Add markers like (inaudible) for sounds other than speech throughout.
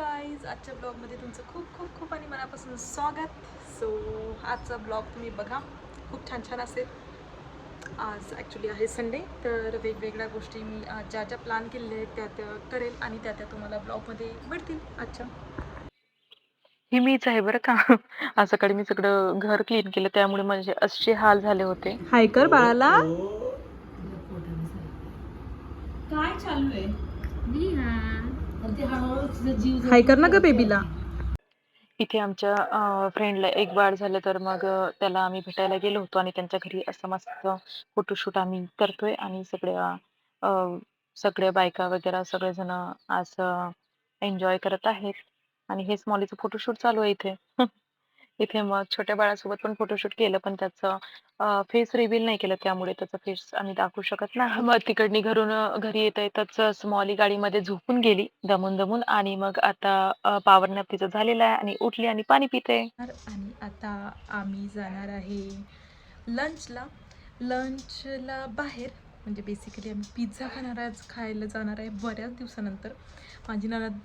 Guys आजच्या ब्लॉगमध्ये तुमचं खूप खूप खूप आणि मनापासून स्वागत. सो आजचा ब्लॉग तुम्ही बघा. खूप छान छान असेल. आज ॲक्च्युली आहे संडे तर वेगवेगळ्या गोष्टी मी आज ज्या ज्या प्लॅन केलेल्या आहेत त्या त्या करेल आणि त्या त्या तुम्हाला ब्लॉगमध्ये भेटतील आजच्या ही मीच आहे बरं का. (laughs) आज सकाळी मी सगळं घर क्लीन केलं त्यामुळे माझे असे हाल झाले होते. हाय कर बाळाला. काय चालू आहे? हाय कर ना ग बेबीला इथे आमच्या फ्रेंडला एक बाळ झालं तर मग त्याला आम्ही भेटायला गेलो होतो आणि त्यांच्या घरी असं मस्त फोटोशूट आम्ही करतोय आणि सगळ्या सगळ्या बायका वगैरे सगळेजण आज एन्जॉय करत आहेत. आणि हे स्मॉलीचं फोटोशूट चालू आहे इथे. इथे मग छोट्या बाळासोबत पण फोटोशूट केलं पण त्याचं फेस रिव्हील नाही केलं त्यामुळे त्याचा फेस आम्ही दाखवू शकत नाही (laughs) मग तिकडनी घरून घरी येता येताच स्मॉली गाडीमध्ये झोपून गेली दमून दमून आणि मग आता पावर नॅप तिचं झालेला आहे आणि उठली आणि पाणी पिते. आणि आता आम्ही जाणार आहे लंचला लंचला बाहेर. म्हणजे बेसिकली आम्ही पिझ्झा खाणार आज खायला जाणार आहे बऱ्याच दिवसानंतर. माझी नणद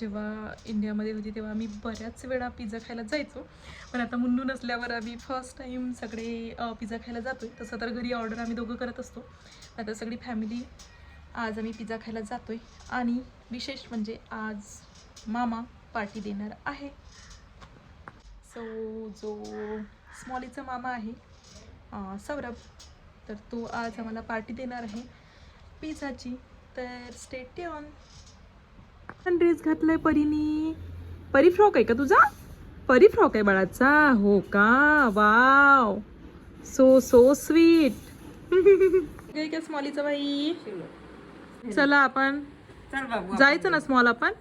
जेव्हा इंडियामध्ये होती तेव्हा आम्ही बऱ्याच वेळा पिझ्झा खायला जायचो. पण आता मुन्नू नसल्यावर आम्ही फर्स्ट टाईम सगळे पिझ्झा खायला जातो आहे तसं तर घरी ऑर्डर आम्ही दोघं करत असतो. आता सगळी फॅमिली आज आम्ही पिझ्झा खायला जातोय. आणि विशेष म्हणजे आज मामा पार्टी देणार आहे. सो जो स्मॉलीचा मामा आहे सौरभ तर तो आज आम्हाला पार्टी देणार आहे पिझ्झाची. तर स्टेट ऑन ड्रेस घातलाय परीनी. परी फ्रॉक आहे का तुझा? परी फ्रॉक आहे बाळाचा. हो का? वाव सो सो स्वीट का स्मॉलीचा बाई. चला आपण. जायचं ना स्मॉल आपण?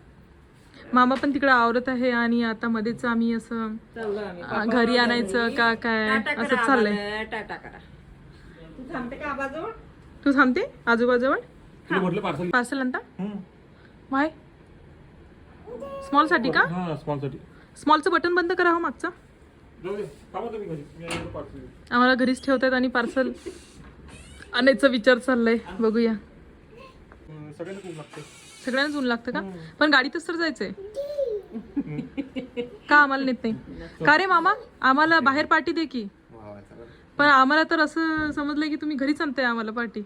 मामा पण तिकडे आवरत आहे आणि आता मध्येच आम्ही असं घरी आणायचं का काय? असं चाललंय. टाटा करा. थांबते का आबाजवळ? तू थांबते? आजोबाजवळ तुला म्हटलं पार्सल पार्सल आणता? वाय स्मॉलसाठी का? हा स्मॉलसाठी स्मॉलचं बटन बंद करा हो मागचं. जाऊ दे थांबा तुम्ही घरी. मी आलो पार्सल आम्हाला घरीच ठेवतात आणि पार्सल आणायचा विचार चाललाय. बघूया. सगळ्यांना खूप लागते. सगळ्यांनाच ऊन लागतं का? पण गाडीतच तर जायचंय. का आम्हाला नेत नाही? (laughs) का रे मामा? आम्हाला बाहेर पार्टी दे की. पण आम्हाला तर असं समजलं की तुम्ही घरीच आणताय आम्हाला पार्टी.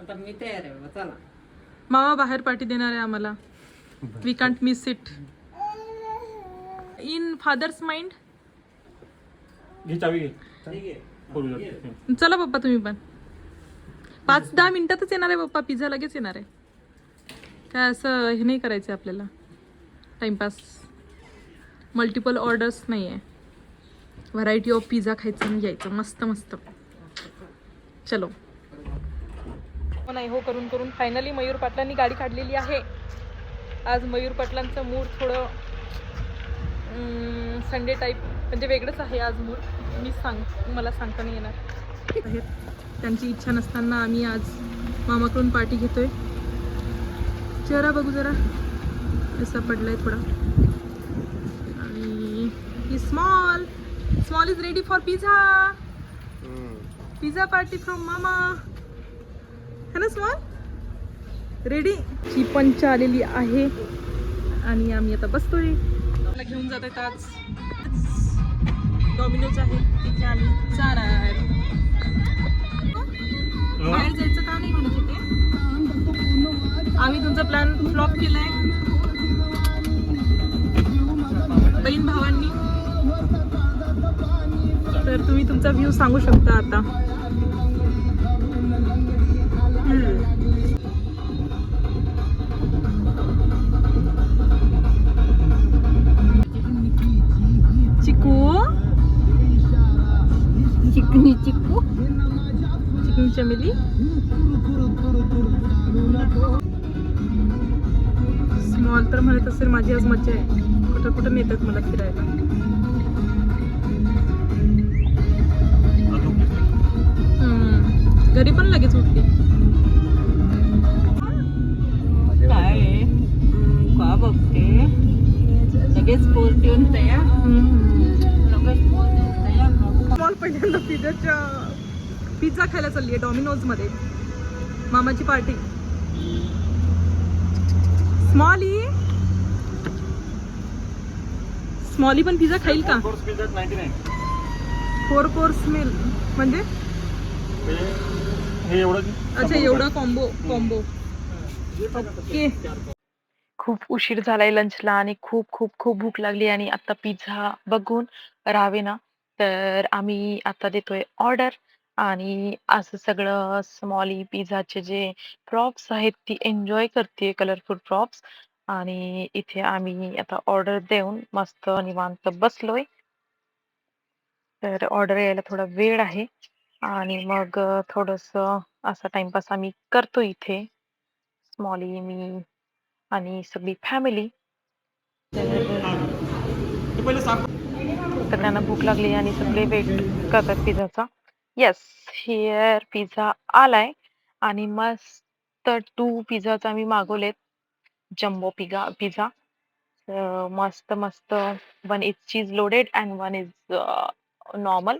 आता मी तयार आहे बाबा चला. मामा बाहेर पार्टी देणार आहे आम्हाला. We can't miss it in father's mind घे चावी घे. फोर व्हीलर चला पप्पा तुम्ही पण. पाच दहा मिनिटातच येणार आहे पप्पा पिझ्झा लगेच येणार आहे. काय असं हे नाही करायचं आपल्याला. टाइमपास मल्टिपल ऑर्डर्स नाही आहे व्हरायटी ऑफ पिझ्झा खायचं आणि यायचं. मस्त मस्त. चलो. नाही हो करून करून फायनली मयूर पाटलांनी गाडी काढलेली आहे. आज मयूर पाटलांचं मूड थोडं संडे टाईप म्हणजे वेगळंच आहे आज मूड मी सांग मला सांगता नाही येणार. आहेत. त्यांची इच्छा नसताना आम्ही आज मामाकडून पार्टी घेतोय. चेहरा बघू जरा. असा पडलाय थोडा आणि small small is ready for pizza pizza party from मामा है ना स्मॉल रेडी ची पंच आलेली आहे. आणि आम्ही आता बसतोय. मला घेऊन जात आहेत आज. डॉमिनोज आहे. तिथे आम्ही जाणार बाहेर जायचं का नाही म्हणत होते? आम्ही तुमचा प्लॅन फ्लॉप केलाय. बहीण भावांनी तर तुम्ही तुमचा व्ह्यू सांगू शकता आता. चिकू? चिकनी चिकू? चिकन चमेली? स्मॉल तर म्हणत असेल माझी आज मजा आहे. कुठं कुठं नेतात मला फिरायला. पिझ्झाच्या पिझ्झा खायला चालली आहे डॉमिनोजमध्ये. मामाची पार्टी. स्मॉली स्मॉली पण पिझ्झा खाईल का? फोर कोर्स मिल म्हणजे? अच्छा एवढा कॉम्बो कॉम्बो ओके खूप उशीर झालाय लंचला आणि खूप खूप खूप भूक लागली आणि आता पिझ्झा बघून राहावे ना? तर आम्ही आता देतोय ऑर्डर आणि असं सगळं स्मॉली पिझ्झाचे जे प्रॉप्स आहेत ती एन्जॉय करते कलरफुल प्रॉप्स आणि इथे आम्ही आता ऑर्डर देऊन मस्त निवांत बसलोय. तर ऑर्डर यायला थोडा वेळ आहे आणि मग थोडस असा टाइमपास आम्ही करतो इथे. स्मॉली मी आणि सगळी फॅमिली पहिले साफ सगळ्यांना भूक लागली आणि सगळे वेट करतात पिझ्झाचा. येस हिअर पिझ्झा आलाय. आणि मस्त टू पिझ्झाचा आम्ही मागवलेत. जम्बो पिझ्झा पिझ्झा मस्त मस्त. One is cheese loaded and one is normal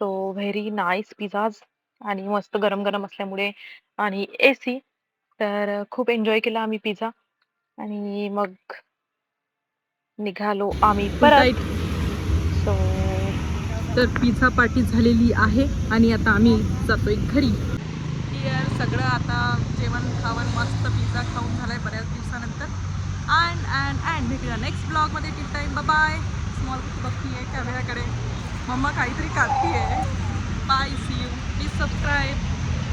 so very nice pizzas आणि मस्त गरम गरम असल्यामुळे आणि एसी तर खूप एन्जॉय केला आम्ही पिझ्झा आणि मग निघालो आम्ही परत. सो तर पिझ्झा पार्टी झालेली आहे आणि आता आम्ही जातोय घरी. सगळं आता जेवण खावण मस्त पिझ्झा खाऊन झालाय बऱ्याच दिवसानंतर. अँड अँड अँड भेटूया नेक्स्ट ब्लॉगमध्ये टिल टाईम बाय स्मॉल बघती आहे कॅमेराकडे मम्मा काहीतरी काढती आहे bye see you please subscribe